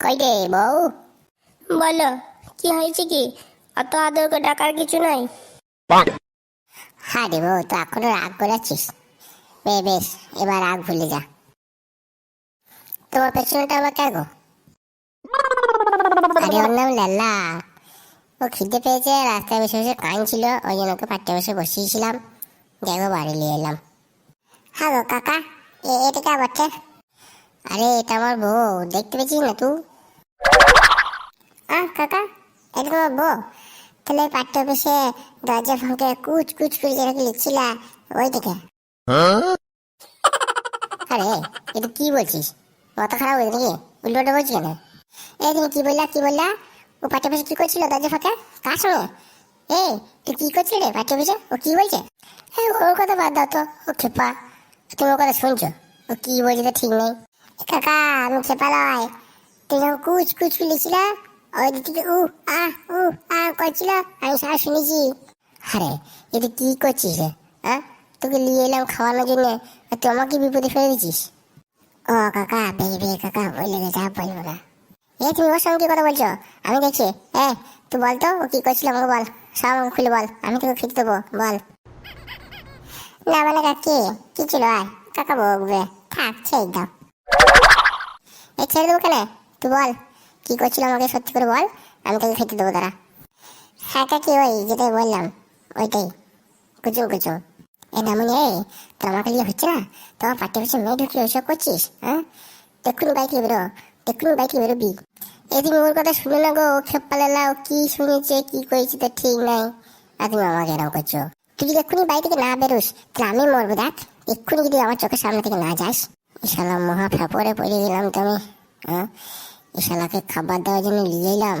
কই রে বউ? বলো, কি হয়েছে কি? অত আদর করে ডাকার কিছু নাই? হ্যাঁ রে বউ, তো এখনও রাগ করেছিস বে বেশ, এবার রাগ ভুলে যা। তোমার পেছনটা আবার কেন আরে ওর নাম লাল্লা ও খিদে পেয়েছে, রাস্তায় বসে বসে কাঁদছিল, ওই জন্য ওকে পাট্টে বসে বসিয়েছিলাম। দেখো বাড়ি নিয়ে এলাম। হ্যাঁ গো, কাকা এটা কে? বাচ্চা আরে, এটা আমার বউ, দেখতে পেয়েছিস না তুই? আহ কাকা এটা তোমার বউ তাহলে পাট্টে বসে দরজা ফাঁকে কুচ কুচ করে যেরকম লিখছিলা ওই দেখে। আরে এটা কি বলছিস? মাথা খারাপ হয়েছে নাকি? উল্টোটা বলছি কেন? এই তুমি কি বললা কি বললা? ও পাট্টে বসে কি করছিল দরজা ফাঁকে? কার সঙ্গে? এ তুই কি করছিস রে পাট্টে বসে ও কি বলছে? এই ওর কথা বাদ দাও তো ও খেপা। তুমি ওর কথা শুনছো? ও কি বলছে তো ঠিক নেই। কাকা আমি খেপা লয় তুই যখন কুচ কুচ লিখছিল ওই থেকে উ আ উ আ করছিল আমি সব শুনেছি। আরে এটা কি করছিস রে হ্যাঁ? তোকে নিয়ে এলাম খাওয়ানোর জন্য আর তুই আমাকে বিপদে ফেলে দিচ্ছিস ও কাকা বেয়ে কাকা বলে গেছে বলব না। এ তুমি ওর সঙ্গে কি কথা বলছো? আমি দেখছি এ তুই বল তো ও কি করছিল আমাকে বল। সব আমাকে খুলে বল আমি তোকে খেতে দেবো বল। না মানে কাকি কি ছিল আর? কাকা বকবে থাক ছেড়ে দাও। এই ছেড়ে দেবো কেন? তুই বল। কি করছিল আমাকে সত্যি করে বল? আমি তোকে খেতে দেবো তারা হ্যাঁ কাকি, ওই যেটাই বললাম, ওইটাই। কুচুম কুচুম এই নামনি এই তোর আমার কাছে হচ্ছে না? তোমার পাট্টে পাশে মেয়ে ঢুকলে ওইসব করছিস হ্যাঁ? দেখুন বাইক বেরো? দেখুন বাইক বেরোবি? তুমি ওর কথা শুনে না গো, ও খেপালেলা ও কি শুনেছে, কি করেছে তো ঠিক নাই। আর তুমি আমাকে এরকম করছ। তুই যদি এক্ষুনি বাড়ি থেকে না বেরোস, তাহলে আমি মরবো, দেখ। এক্ষুনি যদি আমার চোখের সামনে থেকে না যাস ইশালা মহা ফেপরে পড়ে গেলাম তুমি হ্যাঁ? ইশালাকে খাবার দেওয়ার জন্য নিয়ে এলাম।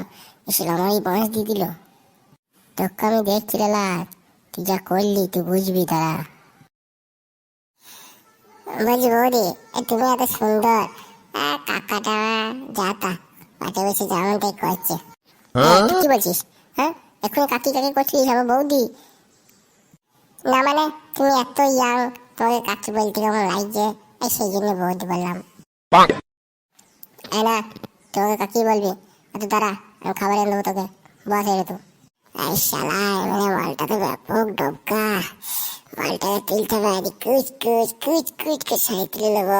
ইশালা আমার এই বাঁশ দিয়ে দিল। তোকে আমি দেখছি রেলা তুই যা করলি তুই বুঝবি তারা বলছি বৌদি তুমি এত সুন্দর। কাকাটা যা তা পাটে বসে যেমনটাই করছে। হ্যাঁ, কি বলছিস? হ্যাঁ এখন কাকি কাকি করছিস আমার বৌদি? না মানে তুমি এত ইয়াং তোমাকে কাকি বলতে কেমন লাগছে? সেই জন্য বৌদি বললাম। এই তোকে কাকি বলবি? এত দাঁড়া, আমি খাবার এনে দেবো তোকে। বস, এনে তো এই শালা মানে মালটাতে ব্যাপক ডবকা। মালটাকে তুলতে পারি কুচ কুচ কুচ কুচ কে সাইকেল নেব।